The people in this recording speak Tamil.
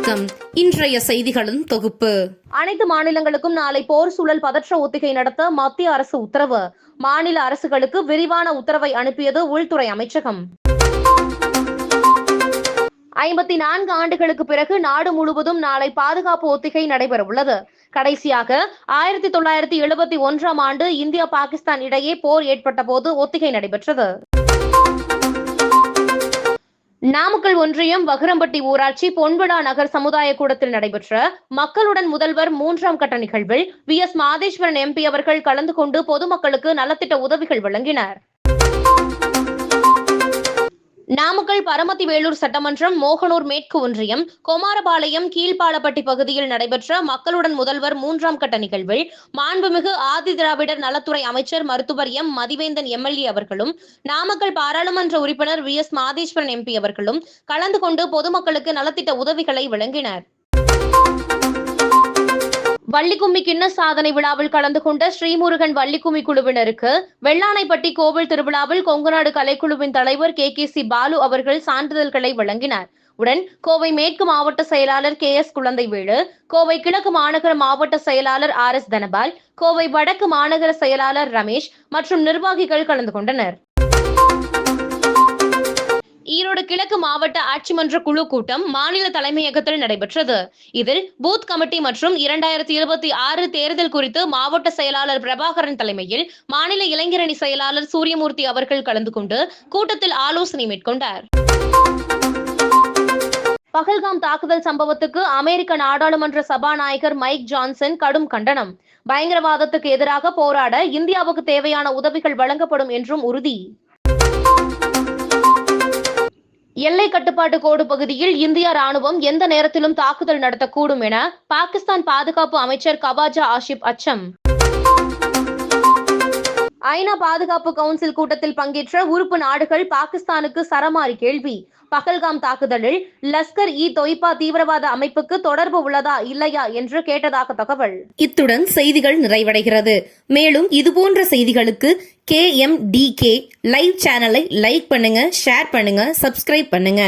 வணக்கம். இன்றைய செய்திகளின் தொகுப்பு. அனைத்து மாநிலங்களுக்கும் நாளை போர் சூழல் பதற்ற ஒத்திகை நடத்த மத்திய அரசு உத்தரவு. மாநில அரசுகளுக்கு விரிவான உத்தரவை அனுப்பியது உள்துறை அமைச்சகம். ஐம்பத்தி நான்கு ஆண்டுகளுக்கு பிறகு நாடு முழுவதும் நாளை பாதுகாப்பு ஒத்திகை நடைபெறவுள்ளது. கடைசியாக ஆயிரத்தி தொள்ளாயிரத்தி எழுபத்தி ஒன்றாம் ஆண்டு இந்தியா பாகிஸ்தான் இடையே போர் ஏற்பட்ட போது ஒத்திகை நடைபெற்றது. நாமக்கல் ஒன்றியம் வகுரம்பட்டி ஊராட்சி பொன்விழா நகர் சமுதாய கூடத்தில் நடைபெற்ற மக்களுடன் முதல்வர் மூன்றாம் கட்ட நிகழ்வில் வி எஸ் மாதேஸ்வரன் எம்பி அவர்கள் கலந்து கொண்டு பொதுமக்களுக்கு நலத்திட்ட உதவிகள் வழங்கினர். நாமக்கல் பரமத்தி வேலூர் சட்டமன்றம் மோகனூர் மேற்கு ஒன்றியம் குமாரபாளையம் கீழ்பாலப்பட்டி பகுதியில் நடைபெற்ற மக்களுடன் முதல்வர் மூன்றாம் கட்ட நிகழ்வில் மாண்புமிகு ஆதி திராவிடர் நலத்துறை அமைச்சர் மருத்துவர் எம். மதிவேந்தன் எம்எல்ஏ அவர்களும் நாமக்கல் பாராளுமன்ற உறுப்பினர் வி. எஸ். மாதேஸ்வரன் எம்பி அவர்களும் கலந்து கொண்டு பொதுமக்களுக்கு நலத்திட்ட உதவிகளை வழங்கினர். வள்ளிக்கும்மி கிண்ண சாதனை விழாவில் கலந்து கொண்ட ஸ்ரீமுருகன் வள்ளிக்கும்மி குழுவினருக்கு வெள்ளானைப்பட்டி கோவில் திருவிழாவில் கொங்குநாடு கலைக்குழுவின் தலைவர் கே. கே. சி. பாலு அவர்கள் சான்றிதழ்களை வழங்கினார். உடன் கோவை மேற்கு மாவட்ட செயலாளர் கே. எஸ். குழந்தைவேலு கோவை கிழக்கு மாநகர மாவட்ட செயலாளர் ஆர். எஸ். தனபால் கோவை வடக்கு மாநகர செயலாளர் ரமேஷ் மற்றும் நிர்வாகிகள் கலந்து கொண்டனர். கிழக்கு மாவட்ட ஆட்சிமன்ற குழு கூட்டம் மாநில தலைமையகத்தில் நடைபெற்றது. இதில் பூத் கமிட்டி மற்றும் இரண்டாயிரத்தி இருபத்தி ஆறு தேர்தல் குறித்து மாவட்ட செயலாளர் பிரபாகரன் தலைமையில் மாநில இளைஞரணி செயலாளர் சூரியமூர்த்தி அவர்கள் கலந்து கொண்டு கூட்டத்தில் ஆலோசனை மேற்கொண்டார். பகல்காம் தாக்குதல் சம்பவத்துக்கு அமெரிக்க நாடாளுமன்ற சபாநாயகர் மைக் ஜான்சன் கடும் கண்டனம். பயங்கரவாதத்துக்கு எதிராக போராட இந்தியாவுக்கு தேவையான உதவிகள் வழங்கப்படும் என்றும் உறுதி. எல்லை கட்டுப்பாட்டு கோடு பகுதியில் இந்திய ராணுவம் எந்த நேரத்திலும் தாக்குதல் நடத்தக்கூடும் என பாகிஸ்தான் பாதுகாப்பு அமைச்சர் கவாஜா ஆஷிப் அச்சம். ஐநா பாதுகாப்பு கவுன்சில் கூட்டத்தில் பங்கேற்ற உறுப்பு நாடுகள் பாகிஸ்தானுக்கு சரமாரி கேள்வி. பகல்காம் தாக்குதலில் லஸ்கர் இ தொய்பா தீவிரவாத அமைப்புக்கு தொடர்பு உள்ளதா இல்லையா என்று கேட்டதாக தகவல். இத்துடன் செய்திகள் நிறைவடைகிறது. மேலும் இதுபோன்ற செய்திகளுக்கு K M D K live சேனலை லைக் பண்ணுங்க ஷேர் பண்ணுங்க சப்ஸ்கிரைப் பண்ணுங்க.